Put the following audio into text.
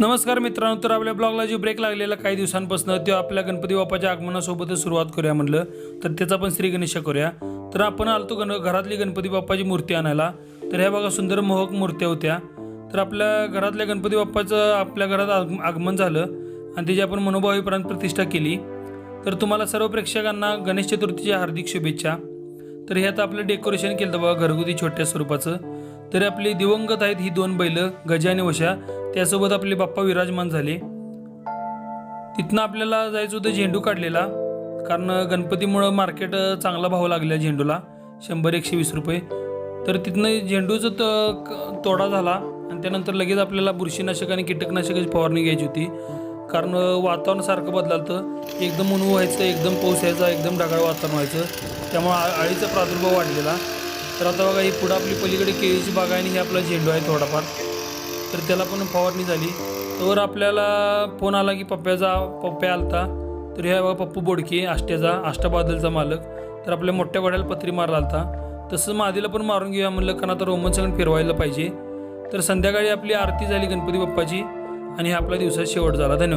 नमस्कार मित्रांनो तर आपल्या ब्लॉगला जे ब्रेक लागलेला काही दिवसांपासून तो आपल्या गणपती बाप्पाच्या आगमनासोबतच सुरुवात करूया म्हणलं तर त्याचा पण श्री गणेश करूया. तर आपण आलतो गण घरातली गणपती बाप्पाची मूर्ती आणायला. तर ह्या बघा सुंदर मोहक मूर्त्या होत्या. तर आपल्या घरातल्या गणपती बाप्पाचं आपल्या घरात आग- आगमन झालं आणि त्याची आपण मनोभावी प्राण प्रतिष्ठा केली. तर तुम्हाला सर्व प्रेक्षकांना गणेश चतुर्थीच्या हार्दिक शुभेच्छा. तर हे आता आपलं डेकोरेशन केलं तर बघा घरगुती छोट्या स्वरूपाचं. तर आपली दिवंगत आहेत ही दोन बैल गजा आणि वशा. त्यासोबत आपले बाप्पा विराजमान झाले. तिथनं आपल्याला जायचं होतं झेंडू काढलेला. कारण गणपतीमुळं मार्केट चांगला भाव लागला झेंडूला. शंभर एकशे वीस रुपये. तर तिथनं झेंडूचं त क- तोडा झाला. आणि त्यानंतर लगेच आपल्याला बुरशीनाशक आणि कीटकनाशकाची फवारणी घ्यायची होती. कारण वातावरण सारखं बदलालतं. एकदम ऊन व्हायचं एकदम पाऊस यायचा एकदम ढगाळ वातावरण व्हायचं. त्यामुळं आ- अळीचा प्रादुर्भाव वाढलेला. तर आता बघा ही पुढं आपली पलीकडे केळीची बाग आहे आणि हे आपला झेंडू आहे थोडाफार. तर त्याला पण फवारणी झाली. तर आपल्याला फोन आला की पप्प्याचा पप्प्या आलता. तर ह्या बघा पप्पू बोडके आष्ट्याचा आष्टाबादलचा मालक. तर आपल्या मोठ्या वड्याला पत्री मारला आलता. तसं मादीला पण मारून घेऊया म्हणलं कारण आता रोमन सगळं फिरवायला पाहिजे. तर संध्याकाळी आपली आरती झाली गणपती बाप्पाची. आणि हा आपला दिवसाचा शेवट झाला. धन्यवाद.